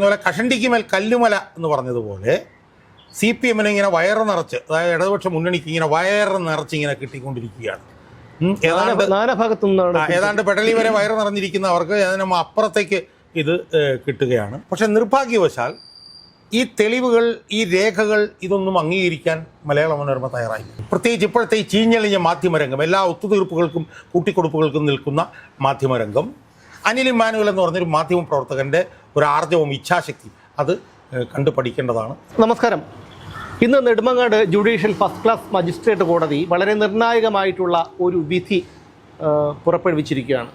അതുപോലെ കഷണ്ടിക്ക് മേൽ കല്ലുമല എന്ന് പറഞ്ഞതുപോലെ സി പി എമ്മിനെ ഇങ്ങനെ വയറ് നിറച്ച് അതായത് ഇടതുപക്ഷ മുന്നണിക്ക് ഇങ്ങനെ വയറ് നിറച്ച് ഇങ്ങനെ കിട്ടിക്കൊണ്ടിരിക്കുകയാണ്. ഏതാണ്ട് ഏതാണ്ട് പെടലി വരെ വയറ് നിറഞ്ഞിരിക്കുന്ന അവർക്ക് അതിന് അപ്പുറത്തേക്ക് ഇത് കിട്ടുകയാണ്. പക്ഷെ നിർഭാഗ്യവശാൽ ഈ തെളിവുകൾ ഈ രേഖകൾ ഇതൊന്നും അംഗീകരിക്കാൻ മലയാള മനോരമ തയ്യാറായി. പ്രത്യേകിച്ച് ഇപ്പോഴത്തെ ഈ ചീഞ്ഞളിഞ്ഞ മാധ്യമരംഗം എല്ലാ ഒത്തുതീർപ്പുകൾക്കും കൂട്ടിക്കൊടുപ്പുകൾക്കും നിൽക്കുന്ന മാധ്യമരംഗം. അനിൽ ഇമ്മാനുവൽ എന്ന് പറഞ്ഞൊരു മാധ്യമ പ്രവർത്തകന്റെ ഒരു ആർജവും ഇച്ഛാശക്തി അത് കണ്ടുപഠിക്കേണ്ടതാണ്. കണ്ടു പഠിക്കേണ്ടതാണ് നമസ്കാരം. ഇന്ന് Nedumangad judicial first class magistrate കോടതി വളരെ നിർണായകമായിട്ടുള്ള ഒരു വിധി പുറപ്പെടുവിച്ചിരിക്കുകയാണ്.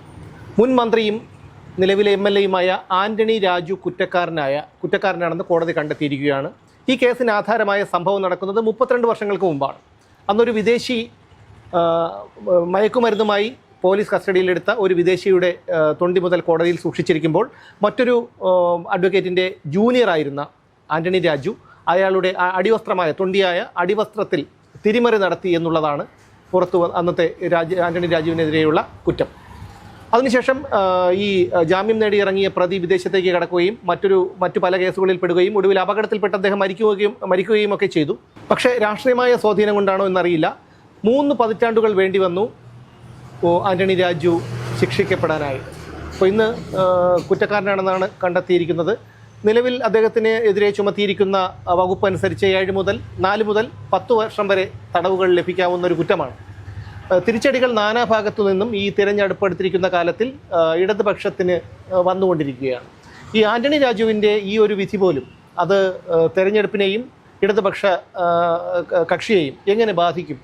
മുൻ മന്ത്രിയും നിലവിലെ എം എൽ എയുമായ ആന്റണി രാജു കുറ്റക്കാരനായ കുറ്റക്കാരനാണെന്ന് കോടതി കണ്ടെത്തിയിരിക്കുകയാണ്. ഈ കേസിന് ആധാരമായ സംഭവം നടക്കുന്നത് മുപ്പത്തിരണ്ട് വർഷങ്ങൾക്ക് മുമ്പാണ്. അന്നൊരു വിദേശി മയക്കുമരുന്നുമായി പോലീസ് കസ്റ്റഡിയിലെടുത്ത ഒരു വിദേശിയുടെ തൊണ്ടി മുതൽ കോടതിയിൽ സൂക്ഷിച്ചിരിക്കുമ്പോൾ മറ്റൊരു അഡ്വക്കേറ്റിന്റെ ജൂനിയറായിരുന്ന ആന്റണി രാജു അയാളുടെ അടിവസ്ത്രമായ തൊണ്ടിയായ അടിവസ്ത്രത്തിൽ തിരിമറി നടത്തി എന്നുള്ളതാണ് പുറത്തു അന്നത്തെ രാജ ആന്റണി രാജുവിനെതിരെയുള്ള കുറ്റം. അതിനുശേഷം ഈ ജാമ്യം നേടി ഇറങ്ങിയ പ്രതി വിദേശത്തേക്ക് കടക്കുകയും മറ്റൊരു മറ്റു പല കേസുകളിൽ പെടുകയും ഒടുവിൽ അപകടത്തിൽപ്പെട്ട് അദ്ദേഹം മരിക്കുകയും മരിക്കുകയും ഒക്കെ ചെയ്തു. പക്ഷേ രാഷ്ട്രീയമായ സ്വാധീനം കൊണ്ടാണോ എന്നറിയില്ല. മൂന്ന് പതിറ്റാണ്ടുകൾ വേണ്ടി വന്നു. ആന്റണി രാജു ശിക്ഷിക്കപ്പെടാനായി. അപ്പോൾ ഇന്ന് കുറ്റക്കാരനാണെന്നാണ് കണ്ടെത്തിയിരിക്കുന്നത്. നിലവിൽ അദ്ദേഹത്തിന് എതിരെ ചുമത്തിയിരിക്കുന്ന വകുപ്പ് അനുസരിച്ച് ഏഴ് മുതൽ നാല് മുതൽ പത്ത് വർഷം വരെ തടവുകൾ ലഭിക്കാവുന്ന ഒരു കുറ്റമാണ്. തിരിച്ചടികൾ നാനാഭാഗത്തു നിന്നും ഈ തിരഞ്ഞെടുപ്പ് എടുത്തിരിക്കുന്ന കാലത്തിൽ ഇടതുപക്ഷത്തിന് വന്നുകൊണ്ടിരിക്കുകയാണ്. ഈ ആന്റണി രാജുവിന്റെ ഈ ഒരു വിധി പോലും അത് തിരഞ്ഞെടുപ്പിനെയും ഇടതുപക്ഷ കക്ഷിയെയും എങ്ങനെ ബാധിക്കും?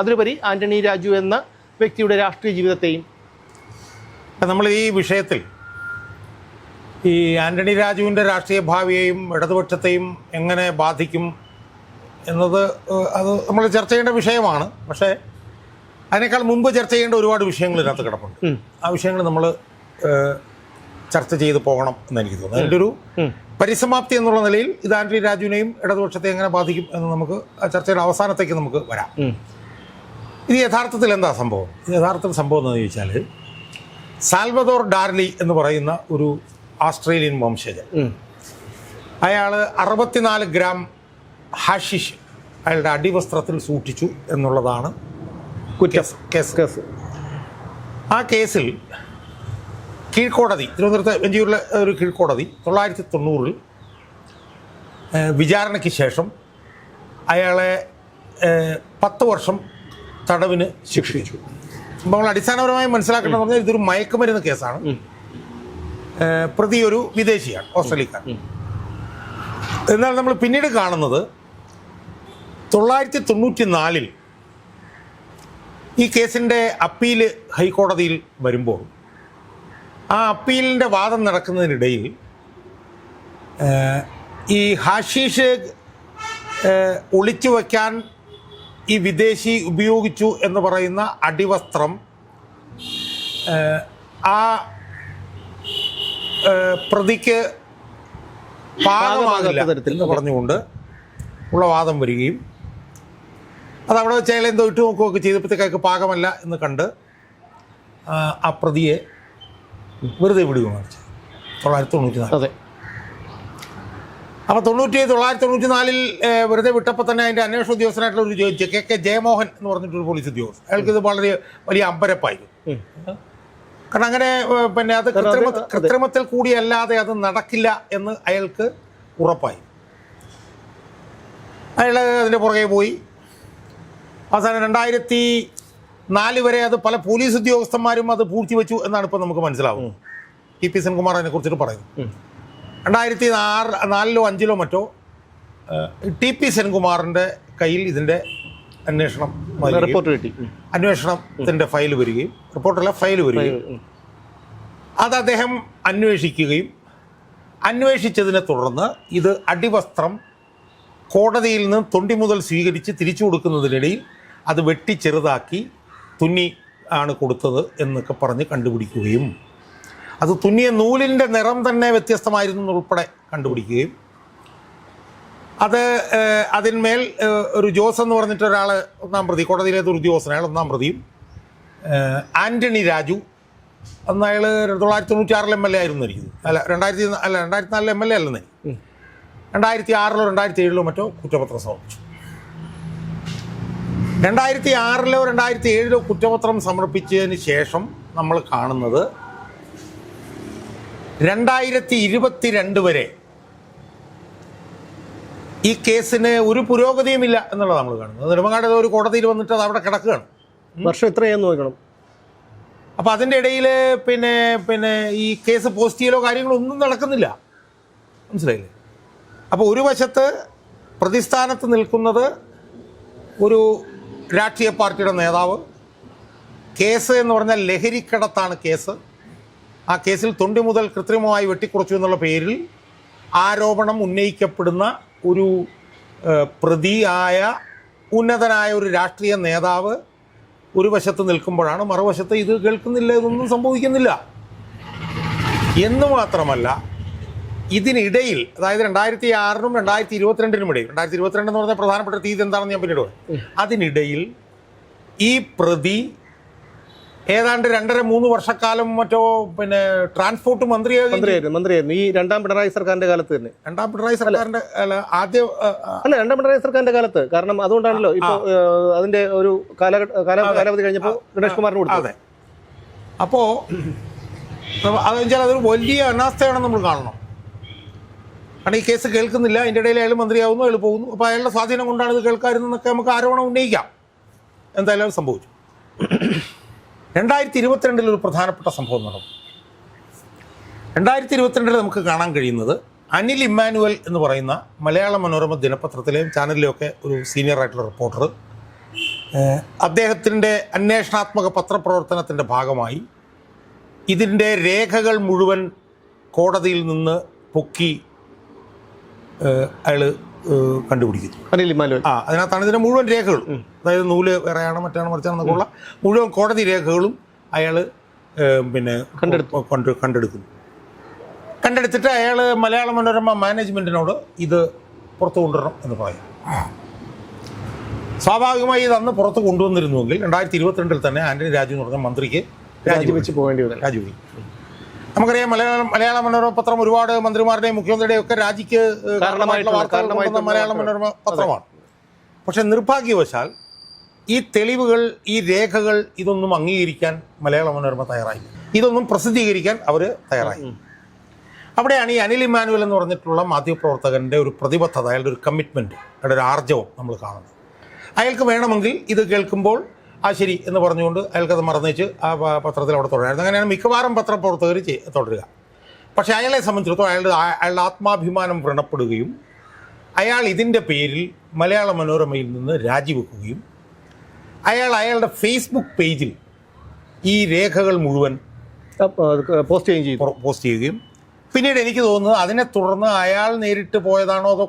അതിനുപരി ആന്റണി രാജു എന്ന വ്യക്തിയുടെ രാഷ്ട്രീയ ജീവിതത്തെയും. നമ്മൾ ഈ വിഷയത്തിൽ ഈ ആന്റണി രാജുവിന്റെ രാഷ്ട്രീയ ഭാവിയെയും ഇടതുപക്ഷത്തെയും എങ്ങനെ ബാധിക്കും എന്നത് അത് നമ്മൾ ചർച്ച ചെയ്യേണ്ട വിഷയമാണ്. പക്ഷേ അതിനേക്കാൾ മുമ്പ് ചർച്ച ചെയ്യേണ്ട ഒരുപാട് വിഷയങ്ങൾ ഇതിനകത്ത് കിടപ്പുണ്ട്. ആ വിഷയങ്ങൾ നമ്മൾ ചർച്ച ചെയ്ത് പോകണം എന്ന് എനിക്ക് തോന്നുന്നു. അതിന്റെ ഒരു പരിസമാപ്തി എന്നുള്ള നിലയിൽ ഇത് ആന്റണി രാജുവിനെയും ഇടതുപക്ഷത്തെ എങ്ങനെ ബാധിക്കും എന്ന് നമുക്ക് ആ ചർച്ചയുടെ അവസാനത്തേക്ക് നമുക്ക് വരാം. ഇത് യഥാർത്ഥത്തിൽ എന്താ സംഭവം? യഥാർത്ഥം സംഭവം എന്ന് ചോദിച്ചാൽ സാൽവദോർ ഡാർലി എന്ന് പറയുന്ന ഒരു ഓസ്ട്രേലിയൻ വംശജൻ. അയാൾ അറുപത്തിനാല് ഗ്രാം ഹാഷിഷ് അയാളുടെ അടിവസ്ത്രത്തിൽ സൂക്ഷിച്ചു എന്നുള്ളതാണ് കുറ്റം. കേസ്. കേസ്. ആ കേസിൽ കീഴ്ക്കോടതി തിരുവനന്തപുരത്ത് വെഞ്ചൂരിലെ ഒരു കീഴ്ക്കോടതി തൊള്ളായിരത്തി തൊണ്ണൂറിൽ വിചാരണയ്ക്ക് ശേഷം അയാളെ പത്ത് വർഷം തടവിന് ശിക്ഷിച്ചു. അപ്പോൾ നമ്മൾ അടിസ്ഥാനപരമായി മനസ്സിലാക്കേണ്ടത് പറഞ്ഞാൽ ഇതൊരു മയക്കുമരുന്ന് കേസാണ്. പ്രതി ഒരു വിദേശിയാണ് ഓസ്ട്രേലിയക്കാരൻ. എന്നാൽ നമ്മൾ പിന്നീട് കാണുന്നത് തൊള്ളായിരത്തി തൊണ്ണൂറ്റി നാലിൽ ഈ കേസിന്റെ അപ്പീൽ ഹൈക്കോടതിയിൽ വരുമ്പോൾ ആ അപ്പീലിന്റെ വാദം നടക്കുന്നതിനിടയിൽ ഈ ഹാഷീഷ് ഒളിച്ചു വയ്ക്കാൻ ഈ വിദേശി ഉപയോഗിച്ചു എന്ന് പറയുന്ന അടിവസ്ത്രം ആ പ്രതിക്ക് പാകമാകില്ല. എന്ന് പറഞ്ഞുകൊണ്ട് ഉള്ള വാദം വരികയും അത് അവിടെ വെച്ച് എന്തോ ഇട്ട് നോക്കുകയൊക്കെ ചെയ്തപ്പോഴത്തേക്ക് പാകമല്ല എന്ന് കണ്ട് ആ പ്രതിയെ വെറുതെ വിടുകയാണ് തൊള്ളായിരത്തി തൊണ്ണൂറ്റി നാല്. അതെ. അപ്പോൾ തൊണ്ണൂറ്റി തൊള്ളായിരത്തി തൊണ്ണൂറ്റി നാലിൽ വെറുതെ വിട്ടപ്പോൾ തന്നെ അതിന്റെ അന്വേഷണ ഉദ്യോഗസ്ഥനായിട്ടുള്ള ഒരു കെ കെ ജയമോഹൻ എന്ന് പറഞ്ഞിട്ടൊരു പോലീസ് ഉദ്യോഗസ്ഥൻ. അയാൾക്ക് ഇത് വളരെ വലിയ അമ്പരപ്പായിരുന്നു. കാരണം അങ്ങനെ പിന്നെ അത് കൃത്രിമ കൃത്രിമത്തിൽ കൂടിയല്ലാതെ അത് നടക്കില്ല എന്ന് അയാൾക്ക് ഉറപ്പായി. അയാൾ അതിന്റെ പുറകെ പോയി. അവസാനം രണ്ടായിരത്തി നാല് വരെ അത് പല പോലീസ് ഉദ്യോഗസ്ഥന്മാരും അത് പൂഴ്ത്തിവെച്ചു എന്നാണ് ഇപ്പോൾ നമുക്ക് മനസ്സിലാവുന്നത്. ടി പി സെൻകുമാർ അതിനെ കുറിച്ചിട്ട് പറയുന്നു. രണ്ടായിരത്തി ആറ് നാലിലോ അഞ്ചിലോ മറ്റോ ടി പി സെൻകുമാറിന്റെ കയ്യിൽ ഇതിന്റെ അന്വേഷണം റിപ്പോർട്ട് കിട്ടി. അന്വേഷണത്തിന്റെ അന്വേഷണത്തിന്റെ ഫയൽ വരികയും റിപ്പോർട്ടല്ല ഫയൽ വരികയും. അത് അദ്ദേഹം അന്വേഷിക്കുകയും അന്വേഷിച്ചതിനെ തുടർന്ന് ഇത് അടിവസ്ത്രം കോടതിയിൽ നിന്ന് തൊണ്ടി മുതൽ സ്വീകരിച്ച് തിരിച്ചു കൊടുക്കുന്നതിനിടയിൽ അത് വെട്ടി ചെറുതാക്കി തുന്നി ആണ് കൊടുത്തത് എന്നൊക്കെ പറഞ്ഞ് കണ്ടുപിടിക്കുകയും അത് തുന്നിയ നൂലിന്റെ നിറം തന്നെ വ്യത്യസ്തമായിരുന്നു എന്നുൾപ്പെടെ കണ്ടുപിടിക്കുകയും അത് അതിന്മേൽ ഒരു ജോസ് എന്ന് പറഞ്ഞിട്ട് ഒരാൾ ഒന്നാം പ്രതി കോടതിയിലെ ഒരു ഉദ്യോഗസ്ഥൻ അയാൾ ഒന്നാം പ്രതിയും ആന്റണി രാജു അന്ന് അയാൾ തൊള്ളായിരത്തി തൊണ്ണൂറ്റി ആറിൽ എം എൽ എ ആയിരുന്നു എനിക്ക്. അല്ല രണ്ടായിരത്തി അല്ല രണ്ടായിരത്തി നാലിൽ എം എൽ എ അല്ലെന്ന് രണ്ടായിരത്തി ആറിലോ രണ്ടായിരത്തി ഏഴിലോ മറ്റോ കുറ്റപത്രം സമർപ്പിച്ചു. രണ്ടായിരത്തി ആറിലോ രണ്ടായിരത്തി ഏഴിലോ കുറ്റപത്രം സമർപ്പിച്ചതിന് ശേഷം നമ്മൾ കാണുന്നത് രണ്ടായിരത്തി ഇരുപത്തിരണ്ട് വരെ ഈ കേസിന് ഒരു പുരോഗതിയുമില്ല എന്നുള്ളത് നമ്മൾ കാണുന്നത്. നെടുമങ്ങാട് ഒരു കോടതിയിൽ വന്നിട്ട് അത് അവിടെ കിടക്കുകയാണ്. വർഷം എത്രയാന്ന് നോക്കണം. അപ്പോൾ അതിന്റെ ഇടയിൽ പിന്നെ പിന്നെ ഈ കേസ് പോസ്റ്റ് ചെയ്യലോ കാര്യങ്ങളോ ഒന്നും നടക്കുന്നില്ല. മനസ്സിലായില്ലേ? അപ്പോൾ ഒരു വശത്ത് പ്രതിസ്ഥാനത്ത് നിൽക്കുന്നത് ഒരു രാഷ്ട്രീയ പാർട്ടിയുടെ നേതാവ് കേസ് എന്ന് പറഞ്ഞാൽ ലഹരിക്കടത്താണ് കേസ്. ആ കേസിൽ തൊണ്ടി മുതൽ കൃത്രിമമായി വെട്ടിക്കുറച്ചു എന്നുള്ള പേരിൽ ആരോപണം ഉന്നയിക്കപ്പെടുന്ന ഒരു പ്രതിയായ ഉന്നതനായ ഒരു രാഷ്ട്രീയ നേതാവ് ഒരു വശത്ത് നിൽക്കുമ്പോഴാണ് മറുവശത്ത് ഇത് കേൾക്കുന്നില്ല ഇതൊന്നും സംഭവിക്കുന്നില്ല. എന്ന് മാത്രമല്ല ഇതിനിടയിൽ അതായത് രണ്ടായിരത്തി ആറിനും രണ്ടായിരത്തി ഇരുപത്തിരണ്ടിനും ഇടയിൽ രണ്ടായിരത്തി ഇരുപത്തിരണ്ട് എന്ന് പ്രധാനപ്പെട്ട തീയതി എന്താണെന്ന് ഞാൻ പിന്നീട് അതിനിടയിൽ ഈ പ്രതി ഏതാണ്ട് രണ്ടര മൂന്ന് വർഷക്കാലം മറ്റോ പിന്നെ ട്രാൻസ്പോർട്ട് മന്ത്രിയായിരുന്നു മന്ത്രിയായിരുന്നു ഈ രണ്ടാം പിണറായി സർക്കാരിന്റെ കാലത്ത് തന്നെ. രണ്ടാം പിണറായി സർക്കാരിന്റെ അല്ല ആദ്യ അല്ല രണ്ടാം പിണറായി സർക്കാരിന്റെ കാലത്ത്. കാരണം അതുകൊണ്ടാണല്ലോ ഇപ്പൊ അതിന്റെ ഒരു കാലാവധി കഴിഞ്ഞപ്പോ ഗണേഷ് കുമാറിന് കൊടുത്തു അതെ. അപ്പോ അത് വെച്ചാൽ അതൊരു വലിയ അനാസ്ഥയാണെന്ന് നമ്മൾ കാണണം. കാരണം ഈ കേസ് കേൾക്കുന്നില്ല അതിന്റെ ഇടയിൽ അയാൾ മന്ത്രിയാവുന്നു അയാൾ പോകുന്നു. അപ്പോൾ അയാളുടെ സ്വാധീനം കൊണ്ടാണ് ഇത് കേൾക്കാറുന്നതൊക്കെ നമുക്ക് ആരോപണം ഉന്നയിക്കാം. എന്തായാലും സംഭവിച്ചു. രണ്ടായിരത്തി ഇരുപത്തിരണ്ടിൽ ഒരു പ്രധാനപ്പെട്ട സംഭവം നടന്നു. രണ്ടായിരത്തി ഇരുപത്തിരണ്ടിൽ നമുക്ക് കാണാൻ കഴിയുന്നത് അനിൽ ഇമ്മാനുവൽ എന്ന് പറയുന്ന മലയാള മനോരമ ദിനപത്രത്തിലെയും ചാനലിലെയും ഒക്കെ ഒരു സീനിയർ ആയിട്ടുള്ള റിപ്പോർട്ടർ അദ്ദേഹത്തിന്റെ അന്വേഷണാത്മക പത്രപ്രവർത്തനത്തിന്റെ ഭാഗമായി ഇതിന്റെ രേഖകൾ മുഴുവൻ കോടതിയിൽ നിന്ന് പൊക്കി അയാൾ കണ്ടുപിടിക്കുന്നു. ആ അതിനകത്താണ് ഇതിന്റെ മുഴുവൻ രേഖകളും. അതായത് നൂൽ വേറെയാണ് മറ്റാണ് മറിച്ചാണെന്നൊക്കെ ഉള്ള മുഴുവൻ കോടതി രേഖകളും അയാൾ പിന്നെ കണ്ടെടുത്തു. കണ്ട് കണ്ടെടുക്കുന്നു. കണ്ടെടുത്തിട്ട് അയാൾ മലയാള മനോരമ മാനേജ്മെന്റിനോട് ഇത് പുറത്തു കൊണ്ടുവരണം എന്ന് പറയും. സ്വാഭാവികമായി ഇത് അന്ന് പുറത്ത് കൊണ്ടുവന്നിരുന്നുവെങ്കിൽ രണ്ടായിരത്തി ഇരുപത്തിരണ്ടിൽ തന്നെ ആന്റണി രാജു എന്ന് പറഞ്ഞ മന്ത്രിക്ക് രാജിവെച്ച്. പോകേണ്ടി വരും രാജിവെക്കും നമുക്കറിയാം മലയാളം മലയാള മനോരമ പത്രം ഒരുപാട് മന്ത്രിമാരുടെയും മുഖ്യമന്ത്രിയുടെയും ഒക്കെ രാജിക്ക് കാരണമായിട്ടുള്ള മലയാള മനോരമ പത്രമാണ് പക്ഷെ നിർഭാഗ്യവശാൽ ഈ തെളിവുകൾ ഈ രേഖകൾ ഇതൊന്നും അംഗീകരിക്കാൻ മലയാള മനോരമ തയ്യാറായി ഇതൊന്നും പ്രസിദ്ധീകരിക്കാൻ അവർ തയ്യാറായി അവിടെയാണ് ഈ അനിൽ ഇമാനുവൽ എന്ന് പറഞ്ഞിട്ടുള്ള മാധ്യമപ്രവർത്തകന്റെ ഒരു പ്രതിബദ്ധത അയാളുടെ ഒരു കമ്മിറ്റ്മെന്റ് അയാളുടെ ഒരു ആർജവം നമ്മൾ കാണുന്നത്. അയാൾക്ക് വേണമെങ്കിൽ ഇത് കേൾക്കുമ്പോൾ ആ ശരി എന്ന് പറഞ്ഞുകൊണ്ട് അയാൾക്കത് മറന്നേച്ച് ആ പത്രത്തിൽ അവിടെ തുടരായിരുന്നു. അങ്ങനെയാണ് മിക്കവാറും പത്രപ്രവർത്തകർ തുടരുക. പക്ഷേ അയാളെ സംബന്ധിച്ചിടത്തോളം അയാളുടെ അയാളുടെ ആത്മാഭിമാനം വ്രണപ്പെടുകയും അയാൾ ഇതിന്റെ പേരിൽ മലയാള മനോരമയിൽ നിന്ന് രാജിവെക്കുകയും അയാൾ അയാളുടെ ഫേസ്ബുക്ക് പേജിൽ ഈ രേഖകൾ മുഴുവൻ പോസ്റ്റ് ചെയ്യുകയും പോസ്റ്റ് ചെയ്യുകയും. പിന്നീട് എനിക്ക് തോന്നുന്നത് അതിനെ തുടർന്ന് അയാൾ നേരിട്ട് പോയതാണോ അതോ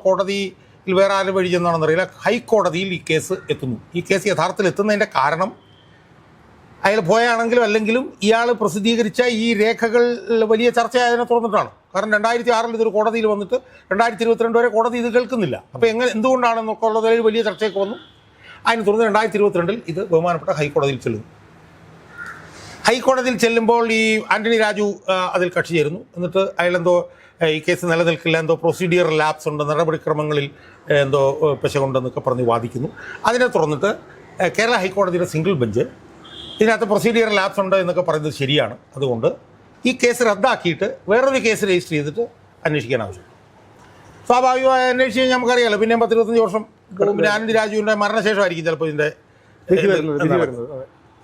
കോടതിയിൽ വേറെ ആരും വഴി ചെന്നാണെന്നറിയില്ല ഹൈക്കോടതിയിൽ ഈ കേസ് എത്തുന്നു. ഈ കേസ് യഥാർത്ഥത്തിൽ എത്തുന്നതിന്റെ കാരണം അയാൾ പോയാണെങ്കിലും അല്ലെങ്കിലും ഇയാൾ പ്രസിദ്ധീകരിച്ച ഈ രേഖകൾ വലിയ ചർച്ചയായതിനെ തുറന്നിട്ടാണ് കാരണം രണ്ടായിരത്തി ആറിൽ ഇതൊരു കോടതിയിൽ വന്നിട്ട് രണ്ടായിരത്തി ഇരുപത്തിരണ്ട് വരെ കോടതി ഇത് കേൾക്കുന്നില്ല. അപ്പോൾ എങ്ങനെ എന്തുകൊണ്ടാണെന്നൊക്കെ ഉള്ളതിൽ വലിയ ചർച്ചയൊക്കെ വന്നു. അതിന് തുടർന്ന് രണ്ടായിരത്തി ഇരുപത്തിരണ്ടിൽ ഇത് ബഹുമാനപ്പെട്ട ഹൈക്കോടതിയിൽ ചെല്ലുന്നു. ഹൈക്കോടതിയിൽ ചെല്ലുമ്പോൾ ഈ ആന്റണി രാജു അതിൽ കക്ഷി ചേരുന്നു. എന്നിട്ട് അയാളെന്തോ ഈ കേസ് നിലനിൽക്കില്ല എന്തോ പ്രൊസീഡിയർ ലാബ്സ് ഉണ്ട് നടപടിക്രമങ്ങളിൽ എന്തോ പിശകുണ്ടെന്നൊക്കെ പറഞ്ഞ് വാദിക്കുന്നു. അതിനെ തുറന്നിട്ട് കേരള ഹൈക്കോടതിയുടെ സിംഗിൾ ബെഞ്ച് ഇതിനകത്ത് പ്രൊസീഡിയർ ലാബ്സ് ഉണ്ട് എന്നൊക്കെ പറയുന്നത് ശരിയാണ്. അതുകൊണ്ട് ഈ കേസ് റദ്ദാക്കിയിട്ട് വേറൊരു കേസ് രജിസ്റ്റർ ചെയ്തിട്ട് അന്വേഷിക്കാൻ ആവശ്യം സ്വാഭാവികമായി അന്വേഷിച്ച് കഴിഞ്ഞാൽ നമുക്കറിയാലോ പിന്നെ പത്തിരുപത്തഞ്ച് വർഷം ആനന്ദി രാജുവിന്റെ മരണശേഷമായിരിക്കും ചിലപ്പോൾ ഇതിന്റെ.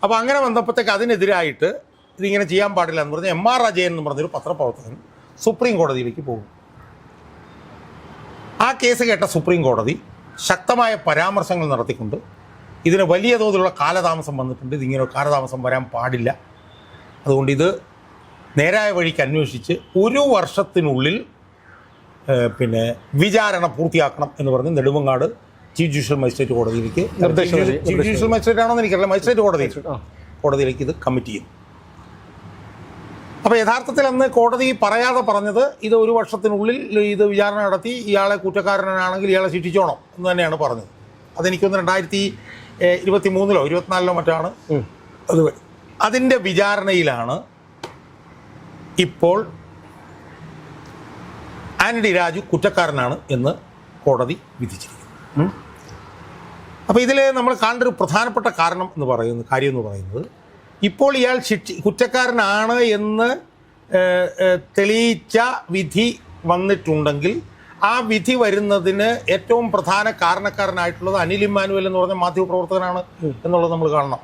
അപ്പോൾ അങ്ങനെ വന്നപ്പോഴത്തേക്ക് അതിനെതിരായിട്ട് ഇതിങ്ങനെ ചെയ്യാൻ പാടില്ല എന്ന് പറഞ്ഞ് എം ആർ അജയൻ എന്ന് പറഞ്ഞൊരു പത്രപ്രവർത്തകൻ സുപ്രീം കോടതിയിലേക്ക് പോകും. ആ കേസ് കേട്ട സുപ്രീം കോടതി ശക്തമായ പരാമർശങ്ങൾ നടത്തിക്കൊണ്ട് ഇതിന് വലിയ തോതിലുള്ള കാലതാമസം വന്നിട്ടുണ്ട്. ഇതിങ്ങനെ കാലതാമസം വരാൻ പാടില്ല. അതുകൊണ്ട് ഇത് നേരായ വഴിക്ക് അന്വേഷിച്ച് ഒരു വർഷത്തിനുള്ളിൽ പിന്നെ വിചാരണ പൂർത്തിയാക്കണം എന്ന് പറഞ്ഞ് നെടുമങ്ങാട് ചീഫ് ജുഡീഷ്യൽ മജിസ്ട്രേറ്റ് കോടതിയിലേക്ക് നിർദ്ദേശം. ചീഫ് ജുഡീഷ്യൽ മജിസ്ട്രേറ്റ് ആണോ എന്ന് എനിക്കറിയില്ല. മജിസ്ട്രേറ്റ് കോടതി കോടതിയിലേക്ക് ഇത് കമ്മിറ്റ് ചെയ്യുന്നു അപ്പോൾ യഥാർത്ഥത്തിൽ അന്ന് കോടതി പറയാതെ പറഞ്ഞത് ഇത് ഒരു വർഷത്തിനുള്ളിൽ ഇത് വിചാരണ നടത്തി ഇയാളെ കുറ്റക്കാരനാണെങ്കിൽ ഇയാളെ ശിക്ഷിച്ചോണം എന്ന് തന്നെയാണ് പറഞ്ഞത്. അതെനിക്കൊന്ന് രണ്ടായിരത്തി ഇരുപത്തി മൂന്നിലോ ഇരുപത്തിനാലിലോ മറ്റാണ്. അത് അതിന്റെ വിചാരണയിലാണ് ഇപ്പോൾ ആന്റണി രാജു കുറ്റക്കാരനാണ് എന്ന് കോടതി വിധിച്ചിരിക്കുന്നു. അപ്പോൾ ഇതിൽ നമ്മൾ കാണേണ്ട ഒരു പ്രധാനപ്പെട്ട കാരണം എന്ന് പറയുന്ന കാര്യം എന്ന് പറയുന്നത് ഇപ്പോൾ ഇയാൾ ശിക്ഷ കുറ്റക്കാരനാണ് എന്ന് തെളിയിച്ച വിധി വന്നിട്ടുണ്ടെങ്കിൽ ആ വിധി വരുന്നതിന് ഏറ്റവും പ്രധാന കാരണക്കാരനായിട്ടുള്ളത് അനിൽ ഇമ്മാനുവൽ എന്ന് പറഞ്ഞ മാധ്യമപ്രവർത്തകനാണ് എന്നുള്ളത് നമ്മൾ കാണണം.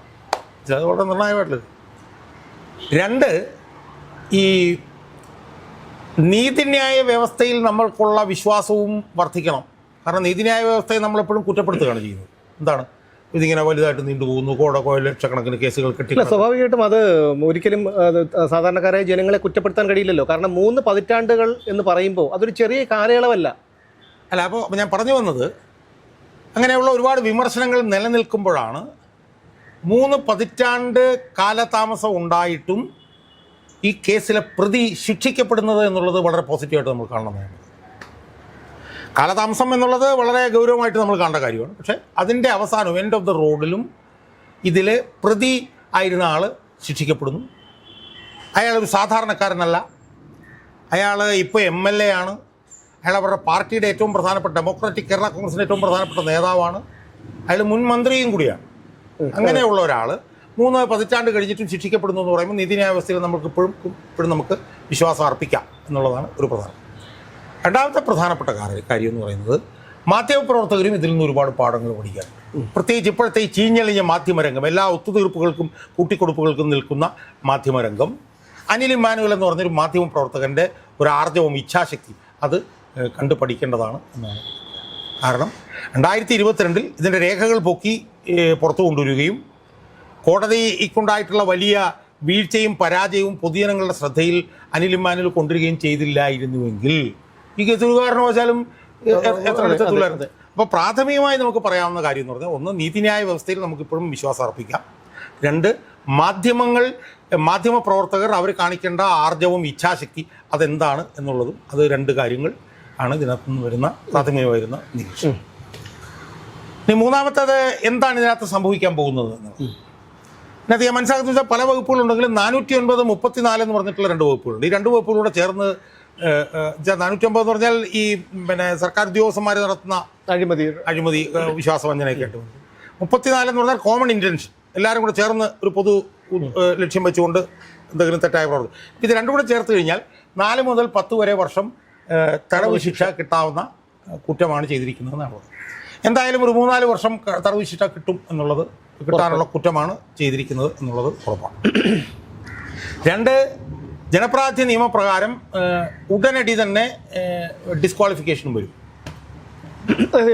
അതുകൊണ്ട് നിർണായകമായിട്ടുള്ളത് രണ്ട് ഈ നീതിന്യായ വ്യവസ്ഥയിൽ നമ്മൾക്കുള്ള വിശ്വാസവും വർദ്ധിക്കണം. കാരണം നീതിന്യായ വ്യവസ്ഥയെ നമ്മളെപ്പോഴും കുറ്റപ്പെടുത്തുകയാണ് ചെയ്യുന്നത്. എന്താണ്? ഇതിങ്ങനെ വലുതായിട്ട് നീണ്ടുപോകുന്നു കോട കോയിൽ ലക്ഷക്കണക്കിന് കേസുകൾ കിട്ടി സ്വാഭാവികമായിട്ടും അത് ഒരിക്കലും സാധാരണക്കാരായ ജനങ്ങളെ കുറ്റപ്പെടുത്താൻ കഴിയില്ലല്ലോ. കാരണം മൂന്ന് പതിറ്റാണ്ടുകൾ എന്ന് പറയുമ്പോൾ അതൊരു ചെറിയ കാലയളവല്ല. അല്ല അപ്പോൾ ഞാൻ പറഞ്ഞു വന്നത് അങ്ങനെയുള്ള ഒരുപാട് വിമർശനങ്ങൾ നിലനിൽക്കുമ്പോഴാണ് മൂന്ന് പതിറ്റാണ്ട് കാലതാമസം ഉണ്ടായിട്ടും ഈ കേസിലെ പ്രതി ശിക്ഷിക്കപ്പെടുന്നത് എന്നുള്ളത് വളരെ പോസിറ്റീവായിട്ട് നമ്മൾ കാണണമെന്നാണ് കാലതാമസം എന്നുള്ളത് വളരെ ഗൗരവമായിട്ട് നമ്മൾ കണ്ട കാര്യമാണ്. പക്ഷേ അതിന്റെ അവസാനം എൻഡ് ഓഫ് ദ റോഡിലും ഇതിൽ പ്രതി ആയിരുന്ന ആൾ ശിക്ഷിക്കപ്പെടുന്നു. അയാൾ ഒരു സാധാരണക്കാരനല്ല. അയാൾ ഇപ്പോൾ എം എൽ എ ആണ്. അയാൾ അവരുടെ പാർട്ടിയുടെ ഏറ്റവും പ്രധാനപ്പെട്ട ഡെമോക്രാറ്റിക് കേരള കോൺഗ്രസിന്റെ ഏറ്റവും പ്രധാനപ്പെട്ട നേതാവാണ്. അയാൾ മുൻ മന്ത്രിയും കൂടിയാണ്. അങ്ങനെയുള്ള ഒരാൾ മൂന്ന് പതിറ്റാണ്ട് കഴിഞ്ഞിട്ടും ശിക്ഷിക്കപ്പെടുന്നു എന്ന് പറയുമ്പോൾ നീതിന്യായ വ്യവസ്ഥയിൽ നമുക്ക് ഇപ്പോഴും ഇപ്പോഴും നമുക്ക് വിശ്വാസം അർപ്പിക്കാം എന്നുള്ളതാണ് ഒരു പ്രധാനം. രണ്ടാമത്തെ പ്രധാനപ്പെട്ട കാര്യം എന്ന് പറയുന്നത് മാധ്യമപ്രവർത്തകരും ഇതിൽ നിന്ന് ഒരുപാട് പാഠങ്ങൾ പഠിക്കാൻ. പ്രത്യേകിച്ച് ഇപ്പോഴത്തെ ഈ ചീഞ്ഞളിഞ്ഞ മാധ്യമരംഗം എല്ലാ ഒത്തുതീർപ്പുകൾക്കും കൂട്ടിക്കൊടുപ്പുകൾക്കും നിൽക്കുന്ന മാധ്യമരംഗം. അനിൽ ഇമ്മാനുവൽ എന്ന് പറഞ്ഞൊരു മാധ്യമപ്രവർത്തകന്റെ ഒരു ആർജവും ഇച്ഛാശക്തി അത് കണ്ടു പഠിക്കേണ്ടതാണ് എന്നാണ്. കാരണം രണ്ടായിരത്തി ഇരുപത്തിരണ്ടിൽ ഇതിന്റെ രേഖകൾ പൊക്കി പുറത്തു കൊണ്ടുവരികയും കോടതിക്കുണ്ടായിട്ടുള്ള വലിയ വീഴ്ചയും പരാജയവും പൊതുജനങ്ങളുടെ ശ്രദ്ധയിൽ അനിൽ ഇമ്മാനുവൽ കൊണ്ടുവരികയും ചെയ്തില്ലായിരുന്നുവെങ്കിൽ കേസ് ഒരു കാരണവശാലും എത്ര എടുത്തില്ലായിരുന്നു അപ്പോൾ പ്രാഥമികമായി നമുക്ക് പറയാവുന്ന കാര്യം എന്ന് പറഞ്ഞാൽ ഒന്ന് നീതിന്യായ വ്യവസ്ഥയിൽ നമുക്കിപ്പോഴും വിശ്വാസം അർപ്പിക്കാം. രണ്ട് മാധ്യമങ്ങൾ മാധ്യമ പ്രവർത്തകർ അവർ കാണിക്കേണ്ട ആർജവും ഇച്ഛാശക്തി അതെന്താണ് എന്നുള്ളതും അത് രണ്ട് കാര്യങ്ങൾ ആണ് ഇതിനകത്ത് നിന്ന് വരുന്ന പ്രാഥമികമായി വരുന്ന നിരീക്ഷണം ഇനി മൂന്നാമത്തേത് എന്താണ് ഇതിനകത്ത് സംഭവിക്കാൻ പോകുന്നത് എന്നുള്ളത് ഇതിനകത്ത് ഞാൻ മനസ്സിലാക്കുന്നത് വെച്ചാൽ പല വകുപ്പുകളുണ്ടെങ്കിലും നാനൂറ്റി ഒൻപത് മുപ്പത്തിനാല് എന്ന് പറഞ്ഞിട്ടുള്ള രണ്ട് വകുപ്പുകളുണ്ട്. ഈ രണ്ട് വകുപ്പുകളൂടെ ചേർന്ന് നാനൂറ്റി ഒമ്പത് എന്ന് പറഞ്ഞാൽ ഈ പിന്നെ സർക്കാർ ഉദ്യോഗസ്ഥന്മാർ നടത്തുന്ന അഴിമതി. അഴിമതി വിശ്വാസവഞ്ചനയൊക്കെ ആയിട്ട് മുപ്പത്തിനാല് എന്ന് പറഞ്ഞാൽ കോമൺ ഇന്റൻഷൻ എല്ലാവരും കൂടെ ചേർന്ന് ഒരു പൊതു ലക്ഷ്യം വെച്ചുകൊണ്ട് എന്തെങ്കിലും തെറ്റായ പ്രവർത്തനം ഇത് രണ്ടും കൂടെ ചേർത്ത് കഴിഞ്ഞാൽ നാല് മുതൽ പത്ത് വരെ വർഷം തടവ് ശിക്ഷ കിട്ടാവുന്ന കുറ്റമാണ് ചെയ്തിരിക്കുന്നതെന്നാണ് എന്തായാലും ഒരു മൂന്നാൽ വർഷം തടവ് ശിക്ഷ കിട്ടും എന്നുള്ളത് കിട്ടാനുള്ള കുറ്റമാണ് ചെയ്തിരിക്കുന്നത് എന്നുള്ളത് ഉറപ്പാണ്. രണ്ട് ജനപ്രാതിനിധ്യ നിയമപ്രകാരം ഉടനടി തന്നെ ഡിസ്ക്വാളിഫിക്കേഷനും വരും.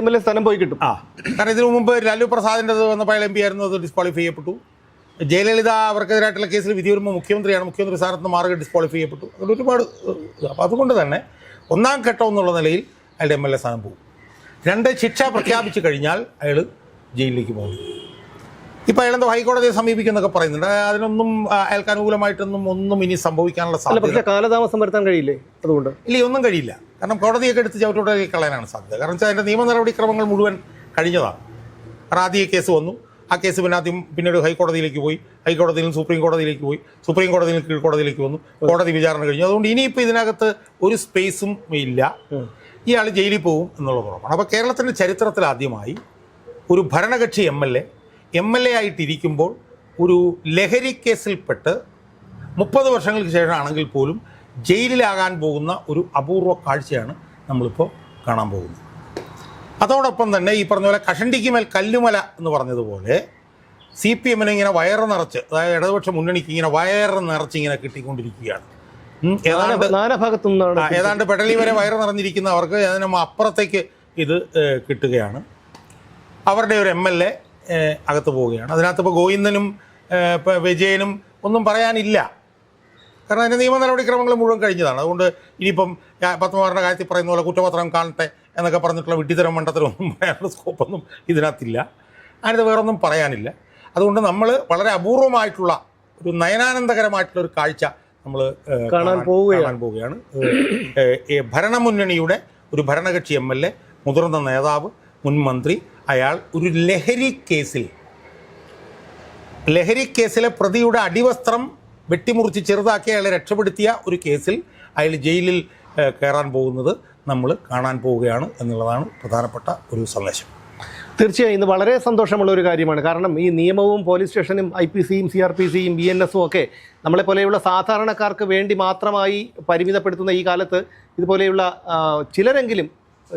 എം എൽ എ സ്ഥാനം പോയി കിട്ടും. ആ. കാരണം ഇതിനു മുമ്പ് ലാലു പ്രസാദിന്റെ വന്നപ്പോൾ അയാൾ എം പി ആയിരുന്നു അത് ഡിസ്ക്വാളിഫൈ ചെയ്യപ്പെട്ടു. ജയലളിത അവർക്കെതിരായിട്ടുള്ള കേസിൽ വിധി വരുമ്പോൾ മുഖ്യമന്ത്രിയാണ് മുഖ്യമന്ത്രി സ്ഥാനത്ത് നിന്ന് മാറുക ഡിസ്ക്വാളിഫൈ ചെയ്യപ്പെട്ടു. അതുകൊണ്ട് ഒരുപാട് അപ്പോൾ അതുകൊണ്ട് തന്നെ ഒന്നാം ഘട്ടം എന്നുള്ള നിലയിൽ അയാളുടെ എം എൽ എ സ്ഥാനം പോകും. രണ്ട് ശിക്ഷ പ്രഖ്യാപിച്ചു കഴിഞ്ഞാൽ അയാൾ ജയിലിലേക്ക് പോകും. ഇപ്പോൾ അയാളെന്തോ ഹൈക്കോടതിയെ സമീപിക്കുന്നൊക്കെ പറയുന്നുണ്ട്. അതിനൊന്നും അയാൾക്ക് അനുകൂലമായിട്ടൊന്നും ഒന്നും ഇനി സംഭവിക്കാനുള്ള സാധ്യത കാലതാമസം വരുത്താൻ കഴിയില്ലേ അതുകൊണ്ട്? ഇല്ല ഒന്നും കഴിയില്ല. കാരണം കോടതിയൊക്കെ എടുത്ത് ചവിട്ടോടെ കളയാനാണ് സാധ്യത. കാരണം വെച്ചാൽ അതിന്റെ നിയമ നടപടിക്രമങ്ങൾ മുഴുവൻ കഴിഞ്ഞതാണ്. കാരണം ആദ്യം കേസ് വന്നു. ആ കേസ് പിന്നെ ആദ്യം പിന്നീട് ഹൈക്കോടതിയിലേക്ക് പോയി. ഹൈക്കോടതിയിൽ നിന്ന് സുപ്രീം കോടതിയിലേക്ക് പോയി. സുപ്രീം കോടതിയിൽ കീഴ്ക്കോടതിയിലേക്ക് വന്നു. കോടതി വിചാരണ കഴിഞ്ഞു. അതുകൊണ്ട് ഇനിയിപ്പോൾ ഇതിനകത്ത് ഒരു സ്പേസും ഇല്ല. ഇയാൾ ജയിലിൽ പോകും എന്നുള്ളത് ഉറപ്പാണ്. അപ്പോൾ കേരളത്തിന്റെ ചരിത്രത്തിൽ ആദ്യമായി ഒരു ഭരണകക്ഷി M L A M L A ആയിട്ടിരിക്കുമ്പോൾ ഒരു ലഹരി കേസിൽപ്പെട്ട് മുപ്പത് വർഷങ്ങൾക്ക് ശേഷമാണെങ്കിൽ പോലും ജയിലിലാകാൻ പോകുന്ന ഒരു അപൂർവ കാഴ്ചയാണ് നമ്മളിപ്പോൾ കാണാൻ പോകുന്നത്. അതോടൊപ്പം തന്നെ ഈ പറഞ്ഞ പോലെ കഷണ്ടിക്ക് മേൽ കല്ലുമല എന്ന് പറഞ്ഞതുപോലെ സി പി എമ്മിനെ ഇങ്ങനെ വയറ് നിറച്ച് അതായത് ഇടതുപക്ഷ മുന്നണിക്ക് ഇങ്ങനെ വയറ് നിറച്ച് ഇങ്ങനെ കിട്ടിക്കൊണ്ടിരിക്കുകയാണ്. ഏതാണ്ട് ഏതാണ്ട് പെടലി വരെ വയറ് നിറഞ്ഞിരിക്കുന്നവർക്ക് അതിന് അപ്പുറത്തേക്ക് ഇത് കിട്ടുകയാണ്. അവരുടെ ഒരു എം എൽ എ അകത്ത് പോവുകയാണ്. അതിനകത്ത് ഇപ്പോൾ ഗോവിന്ദനും ഇപ്പോൾ വിജയനും ഒന്നും പറയാനില്ല. കാരണം അതിന്റെ നിയമ നടപടിക്രമങ്ങൾ മുഴുവൻ കഴിഞ്ഞതാണ്. അതുകൊണ്ട് ഇനിയിപ്പം പത്മകാരുടെ പത്മകുമാറിന്റെ കാര്യത്തിൽ പറയുന്ന പോലെ കുറ്റപത്രം കാണട്ടെ എന്നൊക്കെ പറഞ്ഞിട്ടുള്ള വിഡ്ഢിതരം മണ്ടത്തരം ഒന്നും പറയാനുള്ള സ്കോപ്പൊന്നും ഇതിനകത്തില്ല. അതിനത് വേറൊന്നും പറയാനില്ല. അതുകൊണ്ട് നമ്മൾ വളരെ അപൂർവമായിട്ടുള്ള ഒരു നയനാനന്ദകരമായിട്ടുള്ള ഒരു കാഴ്ച നമ്മൾ കാണാൻ പോവുകയാണ്. പോവുകയാണ്. ഭരണമുന്നണിയുടെ ഒരു ഭരണകക്ഷി എം എൽ എ മുതിർന്ന നേതാവ് മുൻ മന്ത്രി അയാൾ ഒരു ലഹരി കേസിൽ. ലഹരി കേസിലെ പ്രതിയുടെ അടിവസ്ത്രം വെട്ടിമുറിച്ച് ചെറുതാക്കി അയാളെ രക്ഷപ്പെടുത്തിയ ഒരു കേസിൽ അയാൾ ജയിലിൽ കയറാൻ പോകുന്നത് നമ്മൾ കാണാൻ പോവുകയാണ് എന്നുള്ളതാണ് പ്രധാനപ്പെട്ട ഒരു സന്ദേശം. തീർച്ചയായും ഇന്ന് വളരെ സന്തോഷമുള്ള ഒരു കാര്യമാണ്. കാരണം ഈ നിയമവും പോലീസ് സ്റ്റേഷനും ഐ പി സിയും സി ആർ പി സിയും ബി എൻ എസും ഒക്കെ നമ്മളെ പോലെയുള്ള സാധാരണക്കാർക്ക് വേണ്ടി മാത്രമായി പരിമിതപ്പെടുത്തുന്ന ഈ കാലത്ത് ഇതുപോലെയുള്ള ചിലരെങ്കിലും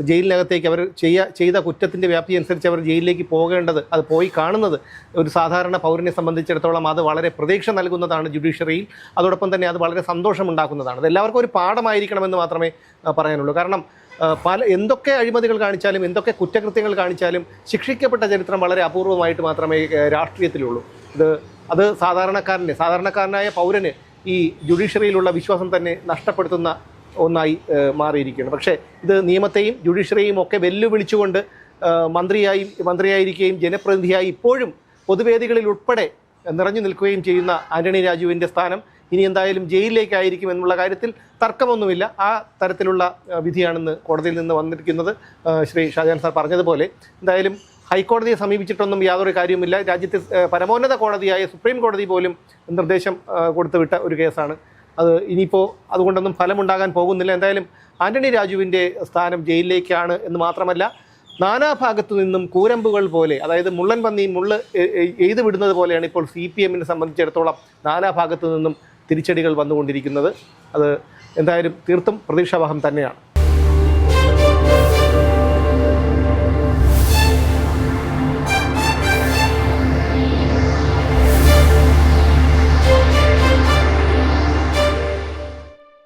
ജയിലിനകത്തേക്ക് അവർ ചെയ്യ ചെയ്ത കുറ്റത്തിന്റെ വ്യാപ്തി അനുസരിച്ച് അവർ ജയിലിലേക്ക് പോകേണ്ടത് അത് പോയി കാണുന്നത് ഒരു സാധാരണ പൗരനെ സംബന്ധിച്ചിടത്തോളം അത് വളരെ പ്രതീക്ഷ നൽകുന്നതാണ് ജുഡീഷ്യറിയിൽ. അതോടൊപ്പം തന്നെ അത് വളരെ സന്തോഷമുണ്ടാക്കുന്നതാണ്. അത് എല്ലാവർക്കും ഒരു പാഠമായിരിക്കണമെന്ന് മാത്രമേ പറയാനുള്ളൂ. കാരണം പല എന്തൊക്കെ അഴിമതികൾ കാണിച്ചാലും എന്തൊക്കെ കുറ്റകൃത്യങ്ങൾ കാണിച്ചാലും ശിക്ഷിക്കപ്പെട്ട ചരിത്രം വളരെ അപൂർവമായിട്ട് മാത്രമേ രാഷ്ട്രീയത്തിലുള്ളൂ. ഇത് അത് സാധാരണക്കാരന് സാധാരണക്കാരനായ പൗരന് ഈ ജുഡീഷ്യറിയിലുള്ള വിശ്വാസം തന്നെ നഷ്ടപ്പെടുത്തുന്ന ഒന്നായി മാറിയിരിക്കുകയാണ്. പക്ഷേ ഇത് നിയമത്തെയും ജുഡീഷ്യറിയും ഒക്കെ വെല്ലുവിളിച്ചുകൊണ്ട് മന്ത്രിയായി മന്ത്രിയായിരിക്കുകയും ജനപ്രതിനിധിയായി ഇപ്പോഴും പൊതുവേദികളിൽ ഉൾപ്പെടെ നിറഞ്ഞു നിൽക്കുകയും ചെയ്യുന്ന ആന്റണി രാജുവിന്റെ സ്ഥാനം ഇനി എന്തായാലും ജയിലിലേക്കായിരിക്കും എന്നുള്ള കാര്യത്തിൽ തർക്കമൊന്നുമില്ല. ആ തരത്തിലുള്ള വിധിയാണെന്ന് കോടതിയിൽ നിന്ന് വന്നിരിക്കുന്നത് ശ്രീ ഷാജാൻ സാർ പറഞ്ഞതുപോലെ. എന്തായാലും ഹൈക്കോടതിയെ സമീപിച്ചിട്ടൊന്നും യാതൊരു കാര്യവുമില്ല. രാജ്യത്തെ പരമോന്നത കോടതിയായ സുപ്രീം കോടതി പോലും നിർദ്ദേശം കൊടുത്തുവിട്ട കൊടുത്തു വിട്ട ഒരു കേസാണ്. അത് ഇനിയിപ്പോൾ അതുകൊണ്ടൊന്നും ഫലമുണ്ടാകാൻ പോകുന്നില്ല. എന്തായാലും ആന്റണി രാജുവിന്റെ സ്ഥാനം ജയിലിലേക്കാണ് എന്ന് മാത്രമല്ല നാനാഭാഗത്തു നിന്നും കൂരമ്പുകൾ പോലെ അതായത് മുള്ളൻ പന്നി മുള്ള് എയ്ത് വിടുന്നത് പോലെയാണ് ഇപ്പോൾ സി പി എമ്മിനെ സംബന്ധിച്ചിടത്തോളം നാനാഭാഗത്തു നിന്നും തിരിച്ചടികൾ വന്നുകൊണ്ടിരിക്കുന്നത്. അത് എന്തായാലും തീർത്തും പ്രതീക്ഷാവഹം തന്നെയാണ്.